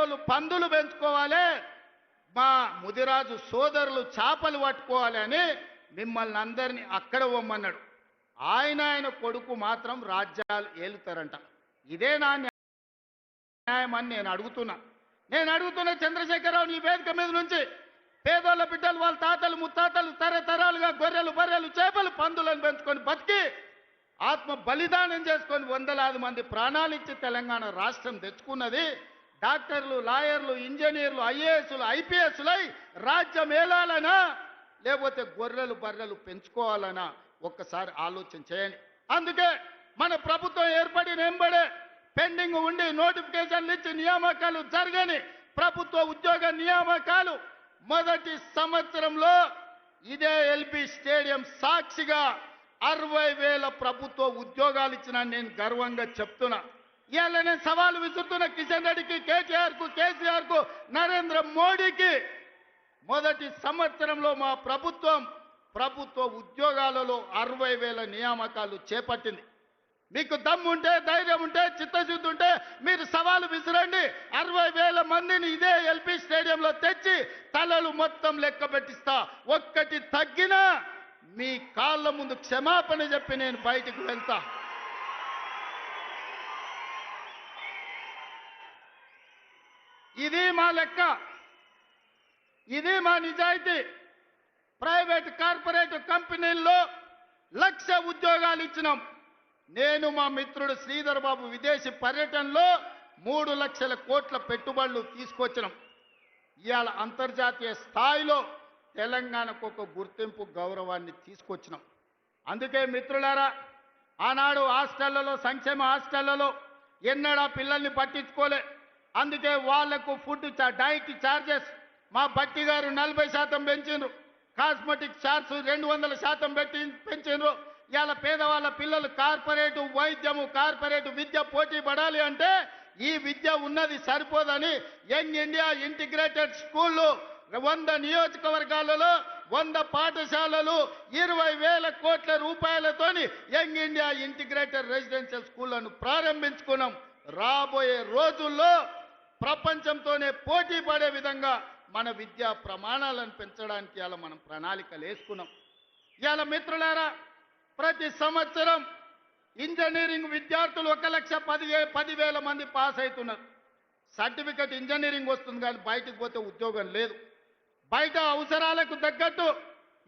పేదోళ్ళు పందులు పెంచుకోవాలి. మా ముదిరాజు సోదరులు చేపలు పట్టుకోవాలి అని మిమ్మల్ని అందరినీ అక్కడ పొమ్మన్నాడు. ఆయన ఆయన కొడుకు మాత్రం రాజ్యాలు ఏలుతారంట. ఇదే నా న్యాయం అని నేను అడుగుతున్నా. నేను అడుగుతున్న చంద్రశేఖరరావు నీ వేదిక మీద నుంచి పేదోళ్ళ బిడ్డలు వాళ్ళ తాతలు ముత్తాతలు తరతరాలుగా గొర్రెలు బర్రెలు చేపలు పందులను పెంచుకొని బతికి ఆత్మ బలిదానం చేసుకొని వందలాది మంది ప్రాణాలిచ్చి తెలంగాణ రాష్ట్రం తెచ్చుకున్నది డాక్టర్లు లాయర్లు ఇంజనీర్లు ఐఏఎస్లు ఐపీఎస్లై రాజ్యం ఏలాలనా లేకపోతే గొర్రెలు బర్రెలు పెంచుకోవాలనా? ఒక్కసారి ఆలోచన చేయండి. అందుకే మన ప్రభుత్వం ఏర్పడిన ఎంబడే పెండింగ్ ఉండి నోటిఫికేషన్లు ఇచ్చి నియామకాలు జరగని ప్రభుత్వ ఉద్యోగ నియామకాలు మొదటి సంవత్సరంలో ఇదే ఎల్బి స్టేడియం సాక్షిగా అరవై వేల ప్రభుత్వ ఉద్యోగాలు ఇచ్చిన నేను గర్వంగా చెప్తున్నా. ఇవాళ నేను సవాలు విసురుతున్న కిషన్ రెడ్డికి కేటీఆర్కు కేసీఆర్కు నరేంద్ర మోడీకి మొదటి సంవత్సరంలో మా ప్రభుత్వం ప్రభుత్వ ఉద్యోగాలలో అరవై వేల నియామకాలు చేపట్టింది. మీకు దమ్ము ఉంటే ధైర్యం ఉంటే చిత్తశుద్ధి ఉంటే మీరు సవాలు విసిరండి. అరవై వేల మందిని ఇదే ఎల్పి స్టేడియంలో తెచ్చి తలలు మొత్తం లెక్క పెట్టిస్తా. ఒక్కటి తగ్గినా మీ కాళ్ళ ముందు క్షమాపణ చెప్పి నేను బయటికి వెళ్తా. ఇది మా లెక్క. ఇది మా నిజాయితీ. ప్రైవేట్ కార్పొరేట్ కంపెనీల్లో లక్ష ఉద్యోగాలు ఇచ్చినాం. నేను మా మిత్రుడు శ్రీధర్ బాబు విదేశీ పర్యటనలో మూడు లక్షల కోట్ల పెట్టుబడులు తీసుకొచ్చినాం. ఇవాళ అంతర్జాతీయ స్థాయిలో తెలంగాణకు ఒక గుర్తింపు గౌరవాన్ని తీసుకొచ్చినాం. అందుకే మిత్రులారా ఆనాడు హాస్టళ్ళలో సంక్షేమ హాస్టళ్ళలో ఎన్నడా పిల్లల్ని పట్టించుకోలే. అందుకే వాళ్ళకు ఫుడ్ చా- డైట్ ఛార్జెస్ మా బట్టి గారు నలభై శాతం పెంచిండ్రు. కాస్మెటిక్ చార్జ్ రెండు వందల శాతం పెట్టి పెంచిండ్రు. ఇవాళ పేదవాళ్ళ పిల్లలు కార్పొరేటు వైద్యము కార్పొరేటు విద్య పోటీ పడాలి అంటే ఈ విద్య ఉన్నది సరిపోదని యంగ్ ఇండియా ఇంటిగ్రేటెడ్ స్కూళ్ళు వంద నియోజకవర్గాలలో వంద పాఠశాలలు ఇరవై వేల కోట్ల రూపాయలతోని యంగ్ ఇండియా ఇంటిగ్రేటెడ్ రెసిడెన్షియల్ స్కూళ్ళను ప్రారంభించుకున్నాం. రాబోయే రోజుల్లో ప్రపంచంతోనే పోటీ పడే విధంగా మన విద్యా ప్రమాణాలను పెంచడానికి ఇలా మనం ప్రణాళికలు వేసుకున్నాం. ఇవాళ మిత్రులారా ప్రతి సంవత్సరం ఇంజనీరింగ్ విద్యార్థులు ఒక లక్ష పదివే పదివేల మంది పాస్ అవుతున్నారు. సర్టిఫికెట్ ఇంజనీరింగ్ వస్తుంది కానీ బయటకు పోతే ఉద్యోగం లేదు. బయట అవసరాలకు తగ్గట్టు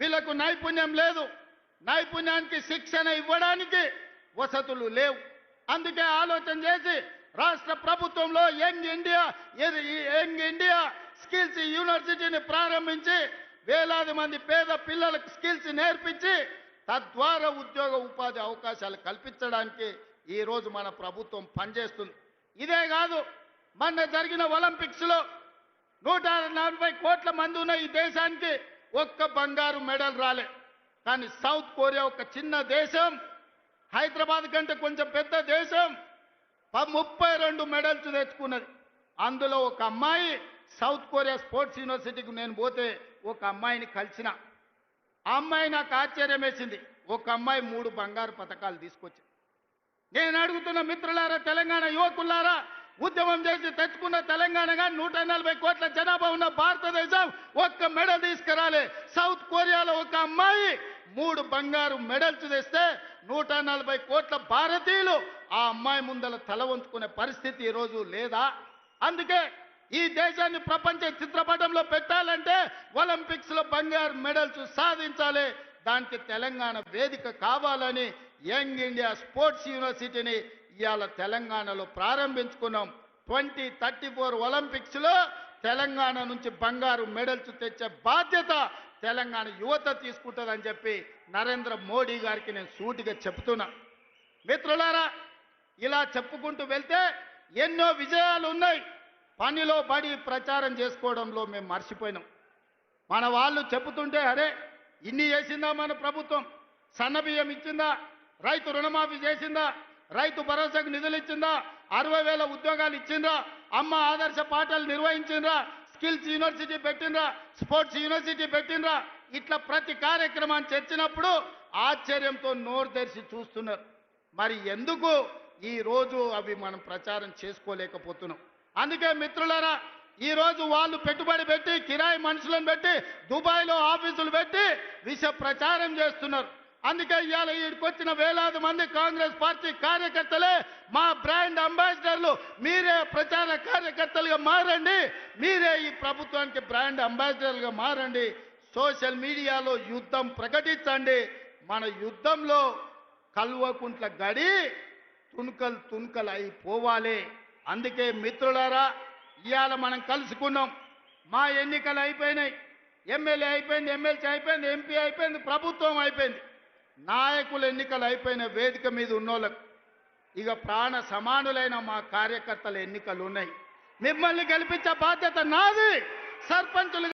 వీళ్ళకు నైపుణ్యం లేదు. నైపుణ్యానికి శిక్షణ ఇవ్వడానికి వసతులు లేవు. అందుకే ఆలోచన చేసి రాష్ట్ర ప్రభుత్వంలో young India young India skills యూనివర్సిటీని ప్రారంభించి వేలాది మంది పేద పిల్లలకు స్కిల్స్ నేర్పించి తద్వారా ఉద్యోగ ఉపాధి అవకాశాలు కల్పించడానికి ఈరోజు మన ప్రభుత్వం పనిచేస్తుంది. ఇదే కాదు మొన్న జరిగిన ఒలింపిక్స్లో నూట నలభై కోట్ల మంది ఉన్న ఈ దేశానికి ఒక్క బంగారు మెడల్ రాలే. కానీ సౌత్ కొరియా ఒక చిన్న దేశం హైదరాబాద్ కంటే కొంచెం పెద్ద దేశం ముప్పై రెండు మెడల్స్ తెచ్చుకున్నది. అందులో ఒక అమ్మాయి సౌత్ కొరియా స్పోర్ట్స్ యూనివర్సిటీకి నేను పోతే ఒక అమ్మాయిని కలిసిన. ఆ అమ్మాయి నాకు ఆశ్చర్యం వేసింది. ఒక అమ్మాయి మూడు బంగారు పథకాలు తీసుకొచ్చింది. నేను అడుగుతున్న మిత్రులారా తెలంగాణ యువకులారా ఉద్యమం చేసి తెచ్చుకున్న తెలంగాణగా నూట నలభై కోట్ల జనాభా ఉన్న భారతదేశం ఒక్క మెడల్ తీసుకురాలే. సౌత్ కొరియాలో ఒక అమ్మాయి మూడు బంగారు మెడల్స్ తెస్తే నూట నలభై కోట్ల భారతీయులు ఆ అమ్మాయి ముందల తల వంచుకునే పరిస్థితి ఈరోజు లేదా? అందుకే ఈ దేశాన్ని ప్రపంచ చిత్రపటంలో పెట్టాలంటే ఒలింపిక్స్లో బంగారు మెడల్స్ సాధించాలి. దానికి తెలంగాణ వేదిక కావాలని యంగ్ ఇండియా స్పోర్ట్స్ యూనివర్సిటీని ఇవాళ తెలంగాణలో ప్రారంభించుకున్నాం. ట్వంటీ థర్టీ ఫోర్ ఒలింపిక్స్లో తెలంగాణ నుంచి బంగారు మెడల్స్ తెచ్చే బాధ్యత తెలంగాణ యువత తీసుకుంటుందని చెప్పి నరేంద్ర మోడీ గారికి నేను సూటిగా చెప్తున్నా. మిత్రులారా ఇలా చెప్పుకుంటూ వెళ్తే ఎన్నో విజయాలు ఉన్నాయి. పనిలో పడి ప్రచారం చేసుకోవడంలో మేము మర్చిపోయినాం. మన వాళ్ళు చెబుతుంటే అరే ఇన్ని చేసిందా మన ప్రభుత్వం? సన్నబియ్యం ఇచ్చిందా? రైతు రుణమాఫీ చేసిందా? రైతు భరోసాకు నిధులు ఇచ్చిందా? అరవై వేల ఉద్యోగాలు ఇచ్చిందా అమ్మ ఆదర్శ పాఠాలు నిర్వహించిండ్రా? స్కిల్స్ యూనివర్సిటీ పెట్టిండ్రా? స్పోర్ట్స్ యూనివర్సిటీ పెట్టిండ్రా? ఇట్లా ప్రతి కార్యక్రమాన్ని చర్చినప్పుడు ఆశ్చర్యంతో నోరు తెరిచి చూస్తున్నారు. మరి ఎందుకు ఈ రోజు అవి మనం ప్రచారం చేసుకోలేకపోతున్నాం. అందుకే మిత్రులారా ఈరోజు వాళ్ళు పెట్టుబడి పెట్టి కిరాయి మనుషులను పెట్టి దుబాయ్లో ఆఫీసులు పెట్టి విష ప్రచారం చేస్తున్నారు. అందుకే ఇవాళ వచ్చిన వేలాది మంది కాంగ్రెస్ పార్టీ కార్యకర్తలే మా బ్రాండ్ అంబాసిడర్లు మీరే ప్రచార కార్యకర్తలుగా మారండి మీరే ఈ ప్రభుత్వానికి బ్రాండ్ అంబాసిడర్లుగా మారండి సోషల్ మీడియాలో యుద్ధం ప్రకటించండి మన యుద్ధంలో కల్వకుంట్ల గడి తునుకలు తుణుకలు అయిపోవాలి అందుకే మిత్రులారా ఇవాళ మనం కలుసుకున్నాం. మా ఎన్నికలు అయిపోయినాయి. ఎమ్మెల్యే అయిపోయింది ఎమ్మెల్సీ అయిపోయింది ఎంపీ అయిపోయింది ప్రభుత్వం అయిపోయింది. నాయకుల ఎన్నికలు అయిపోయిన వేదిక మీద ఉన్నోళ్ళకు ఇక ప్రాణ సమానులైన మా కార్యకర్తల ఎన్నికలు ఉన్నాయి. మిమ్మల్ని గెలిపించే బాధ్యత నాది. సర్పంచులు